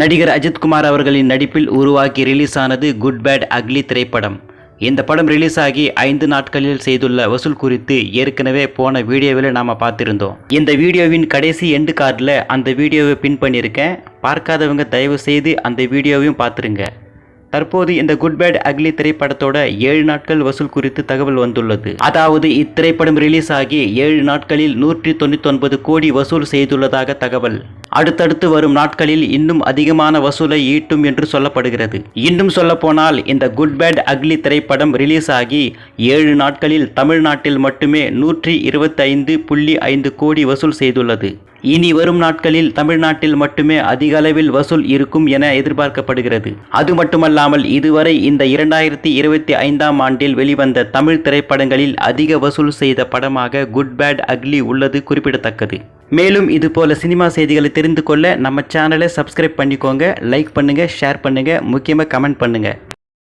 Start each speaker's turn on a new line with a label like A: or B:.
A: நடிகர் அஜித்குமார் அவர்களின் நடிப்பில் உருவாக்கி ரிலீஸ் ஆனது குட் பேட் அக்லி திரைப்படம். இந்த படம் ரிலீஸ் ஆகி ஐந்து நாட்களில் செய்துள்ள வசூல் குறித்து ஏற்கனவே போன வீடியோவில் நாம் பார்த்துருந்தோம். இந்த வீடியோவின் கடைசி எண்டு கார்டில் அந்த வீடியோவை பின் பண்ணியிருக்கேன். பார்க்காதவங்க தயவு செய்து அந்த வீடியோவையும் பார்த்துருங்க. தற்போது இந்த குட் பேட் அக்லி திரைப்படத்தோட ஏழு நாட்கள் வசூல் குறித்து தகவல் வந்துள்ளது. அதாவது இத்திரைப்படம் ரிலீஸ் ஆகி ஏழு நாட்களில் நூற்றி தொண்ணூத்தி ஒன்பது கோடி வசூல் செய்துள்ளதாக தகவல். அடுத்தடுத்து வரும் நாட்களில் இன்னும் அதிகமான வசூலை ஈட்டும் என்று சொல்லப்படுகிறது. இன்னும் சொல்லப்போனால் இந்த குட் பேட் அக்லி திரைப்படம் ரிலீஸ் ஆகி ஏழு நாட்களில் தமிழ்நாட்டில் மட்டுமே நூற்றி இருபத்தி ஐந்து புள்ளி ஐந்து கோடி வசூல் செய்துள்ளது. இனி வரும் நாட்களில் தமிழ்நாட்டில் மட்டுமே அதிக அளவில் வசூல் இருக்கும் என எதிர்பார்க்கப்படுகிறது. அது மட்டுமல்லாமல் இதுவரை இந்த இரண்டாயிரத்தி இருபத்தி ஐந்தாம் ஆண்டில் வெளிவந்த தமிழ் திரைப்படங்களில் அதிக வசூல் செய்த படமாக குட் பேட் அக்லி உள்ளது குறிப்பிடத்தக்கது. மேலும் இது போல சினிமா செய்திகளை தெரிந்து கொள்ள நம்ம சேனலை சப்ஸ்கிரைப் பண்ணிக்கோங்க லைக் பண்ணுங்கள் ஷேர் பண்ணுங்கள் முக்கியமாக கமெண்ட் பண்ணுங்க.